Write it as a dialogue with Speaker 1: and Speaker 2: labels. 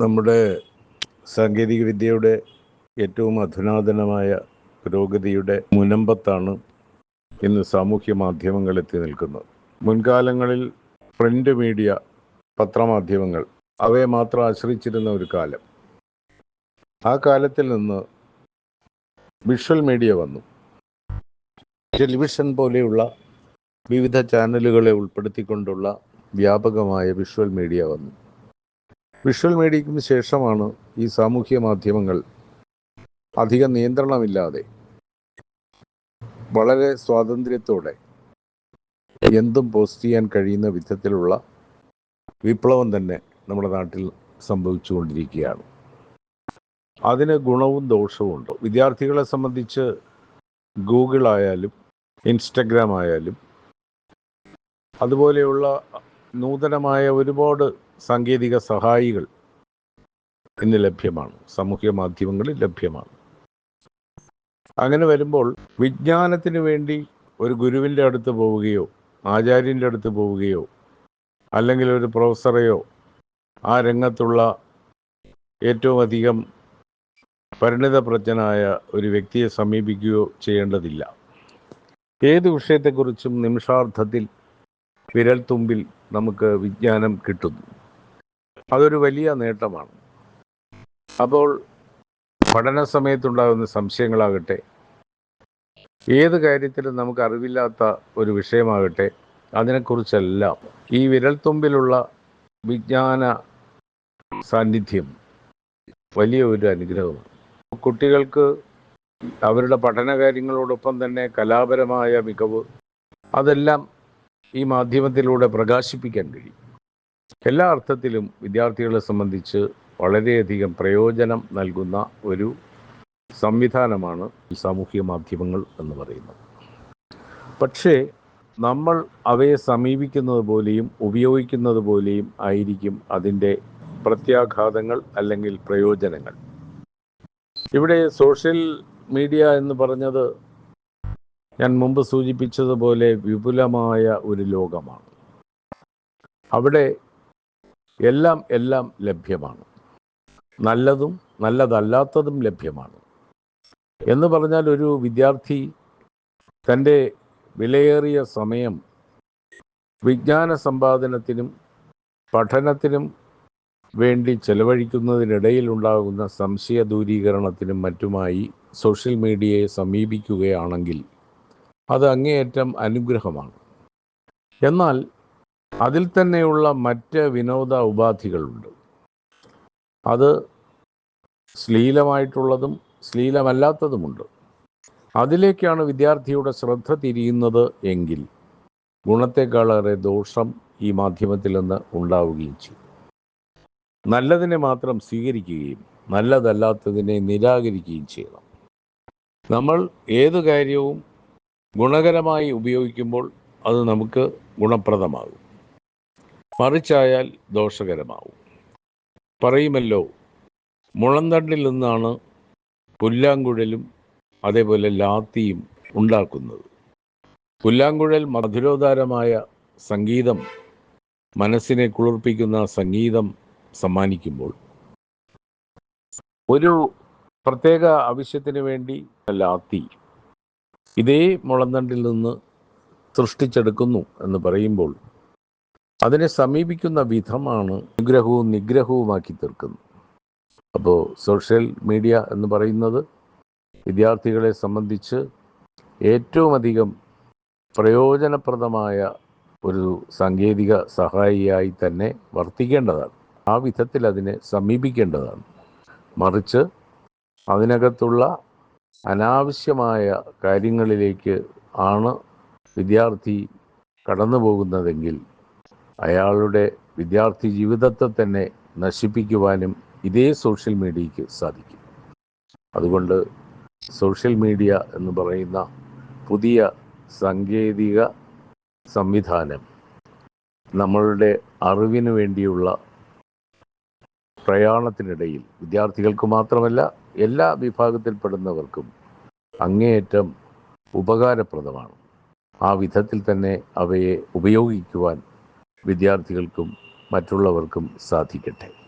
Speaker 1: നമ്മുടെ സാങ്കേതിക വിദ്യയുടെ ഏറ്റവും അധുനാതനമായ പുരോഗതിയുടെ മുനമ്പത്താണ് ഇന്ന് സാമൂഹ്യ മാധ്യമങ്ങൾ എത്തി നിൽക്കുന്നത്. മുൻകാലങ്ങളിൽ പ്രിന്റ് മീഡിയ പത്രമാധ്യമങ്ങൾ അവയെ മാത്രം ആശ്രയിച്ചിരുന്ന ഒരു കാലം. ആ കാലത്തിൽ നിന്ന് വിഷ്വൽ മീഡിയ വന്നു. ടെലിവിഷൻ പോലെയുള്ള വിവിധ ചാനലുകളെ ഉൾപ്പെടുത്തിക്കൊണ്ടുള്ള വ്യാപകമായ വിഷ്വൽ മീഡിയ വന്നു. വിഷ്വൽ മീഡിയയ്ക്കും ശേഷമാണ് ഈ സാമൂഹ്യ മാധ്യമങ്ങൾ അധിക നിയന്ത്രണമില്ലാതെ വളരെ സ്വാതന്ത്ര്യത്തോടെ എന്തും പോസ്റ്റ് ചെയ്യാൻ കഴിയുന്ന വിധത്തിലുള്ള വിപ്ലവം തന്നെ നമ്മുടെ നാട്ടിൽ സംഭവിച്ചുകൊണ്ടിരിക്കുകയാണ്. അതിന് ഗുണവും ദോഷവും ഉണ്ട്? വിദ്യാർത്ഥികളെ സംബന്ധിച്ച് ഗൂഗിൾ ആയാലും ഇൻസ്റ്റഗ്രാം ആയാലും അതുപോലെയുള്ള നൂതനമായ ഒരുപാട് സാങ്കേതിക സഹായികൾ ഇന്ന് ലഭ്യമാണ്. സാമൂഹ്യ മാധ്യമങ്ങളിൽ ലഭ്യമാണ്. അങ്ങനെ വരുമ്പോൾ വിജ്ഞാനത്തിന് വേണ്ടി ഒരു ഗുരുവിന്റെ അടുത്ത് പോവുകയോ ആചാര്യന്റെ അടുത്ത് പോവുകയോ അല്ലെങ്കിൽ ഒരു പ്രൊഫസറെയോ ആ രംഗത്തുള്ള ഏറ്റവും അധികം പരിണിതപ്രജ്ഞനായ ഒരു വ്യക്തിയെ സമീപിക്കുകയോ ചെയ്യേണ്ടതില്ല. ഏത് വിഷയത്തെക്കുറിച്ചും നിമിഷാർത്ഥത്തിൽ വിരൽത്തുമ്പിൽ നമുക്ക് വിജ്ഞാനം കിട്ടുന്നു. അതൊരു വലിയ നേട്ടമാണ്. അപ്പോൾ പഠന സമയത്തുണ്ടാകുന്ന സംശയങ്ങളാകട്ടെ ഏത് കാര്യത്തിലും നമുക്ക് അറിവില്ലാത്ത ഒരു വിഷയമാകട്ടെ അതിനെക്കുറിച്ചെല്ലാം ഈ വിരൽത്തുമ്പിലുള്ള വിജ്ഞാന സാന്നിധ്യം വലിയ ഒരു അനുഗ്രഹമാണ്. കുട്ടികൾക്ക് അവരുടെ പഠന കാര്യങ്ങളോടൊപ്പം തന്നെ കലാപരമായ മികവ് അതെല്ലാം ഈ മാധ്യമത്തിലൂടെ പ്രകാശിപ്പിക്കാൻ കഴിയും. എല്ലാ അർത്ഥത്തിലും വിദ്യാർത്ഥികളെ സംബന്ധിച്ച് വളരെയധികം പ്രയോജനം നൽകുന്ന ഒരു സംവിധാനമാണ് ഈ സാമൂഹിക മാധ്യമങ്ങൾ എന്ന് പറയുന്നത്. പക്ഷേ നമ്മൾ അവയെ സമീപിക്കുന്നത് പോലെയും ഉപയോഗിക്കുന്നത് പോലെയും ആയിരിക്കും അതിന്റെ പ്രത്യാഘാതങ്ങൾ അല്ലെങ്കിൽ പ്രയോജനങ്ങൾ. ഇവിടെ സോഷ്യൽ മീഡിയ എന്ന് പറഞ്ഞത് ഞാൻ മുമ്പ് സൂചിപ്പിച്ചതുപോലെ വിപുലമായ ഒരു ലോകമാണ്. അവിടെ എല്ലാം എല്ലാം ലഭ്യമാണ്. നല്ലതും നല്ലതല്ലാത്തതും ലഭ്യമാണ്. എന്ന് പറഞ്ഞാൽ ഒരു വിദ്യാർത്ഥി തന്റെ വിലയേറിയ സമയം വിജ്ഞാന സമ്പാദനത്തിനും പഠനത്തിനും വേണ്ടി ചെലവഴിക്കുന്നതിനിടയിൽ ഉണ്ടാകുന്ന സംശയ ദൂരീകരണത്തിനും മറ്റുമായി സോഷ്യൽ മീഡിയയെ സമീപിക്കുകയാണെങ്കിൽ അത് അങ്ങേയറ്റം അനുഗ്രഹമാണ്. എന്നാൽ അതിൽ തന്നെയുള്ള മറ്റ് വിനോദ ഉപാധികളുണ്ട്. അത് ശ്ലീലമായിട്ടുള്ളതും ശ്ലീലമല്ലാത്തതുമുണ്ട്. അതിലേക്കാണ് വിദ്യാർത്ഥിയുടെ ശ്രദ്ധ തിരിയുന്നത് എങ്കിൽ ഗുണത്തെക്കാളേറെ ദോഷം ഈ മാധ്യമത്തിൽ നിന്ന് ഉണ്ടാവുകയും ചെയ്യും. നല്ലതിനെ മാത്രം സ്വീകരിക്കുകയും നല്ലതല്ലാത്തതിനെ നിരാകരിക്കുകയും ചെയ്യണം. നമ്മൾ ഏത് കാര്യവും ഗുണകരമായി ഉപയോഗിക്കുമ്പോൾ അത് നമുക്ക് ഗുണപ്രദമാകും. മറിച്ചായാൽ ദോഷകരമാവും. പറയുമല്ലോ മുളന്തണ്ടിൽ നിന്നാണ് പുല്ലാങ്കുഴലും അതേപോലെ ലാത്തിയും ഉണ്ടാക്കുന്നത്. പുല്ലാങ്കുഴൽ മധുരോദാരമായ സംഗീതം മനസ്സിനെ കുളിർപ്പിക്കുന്ന സംഗീതം സമ്മാനിക്കുമ്പോൾ. ഒരു പ്രത്യേക ആവശ്യത്തിന് വേണ്ടി ലാത്തി ഇതേ മുളന്തണ്ടിൽ നിന്ന് സൃഷ്ടിച്ചെടുക്കുന്നു എന്ന് പറയുമ്പോൾ അതിനെ സമീപിക്കുന്ന വിധമാണ് നിഗ്രഹവും നിഗ്രഹവുമാക്കി തീർക്കുന്നത്. അപ്പോൾ സോഷ്യൽ മീഡിയ എന്ന് പറയുന്നത് വിദ്യാർത്ഥികളെ സംബന്ധിച്ച് ഏറ്റവും അധികം പ്രയോജനപ്രദമായ ഒരു സാങ്കേതിക സഹായിയായി തന്നെ വർത്തിക്കേണ്ടതാണ്. ആ വിധത്തിൽ അതിനെ സമീപിക്കേണ്ടതാണ്. മറിച്ച് അതിനകത്തുള്ള അനാവശ്യമായ കാര്യങ്ങളിലേക്ക് ആണ് വിദ്യാർത്ഥി കടന്നു പോകുന്നതെങ്കിൽ അയാളുടെ വിദ്യാർത്ഥി ജീവിതത്തെ തന്നെ നശിപ്പിക്കുവാനും ഇതേ സോഷ്യൽ മീഡിയയ്ക്ക് സാധിക്കും. അതുകൊണ്ട് സോഷ്യൽ മീഡിയ എന്ന് പറയുന്ന പുതിയ സാങ്കേതിക സംവിധാനം നമ്മളുടെ അറിവിന് വേണ്ടിയുള്ള പ്രയാണത്തിനിടയിൽ വിദ്യാർത്ഥികൾക്ക് മാത്രമല്ല എല്ലാ വിഭാഗത്തിൽപ്പെടുന്നവർക്കും അങ്ങേയറ്റം ഉപകാരപ്രദമാണ്. ആ വിധത്തിൽ തന്നെ അവയെ ഉപയോഗിക്കുവാൻ വിദ്യാർത്ഥികൾക്കും മറ്റുള്ളവർക്കും സാധിക്കട്ടെ.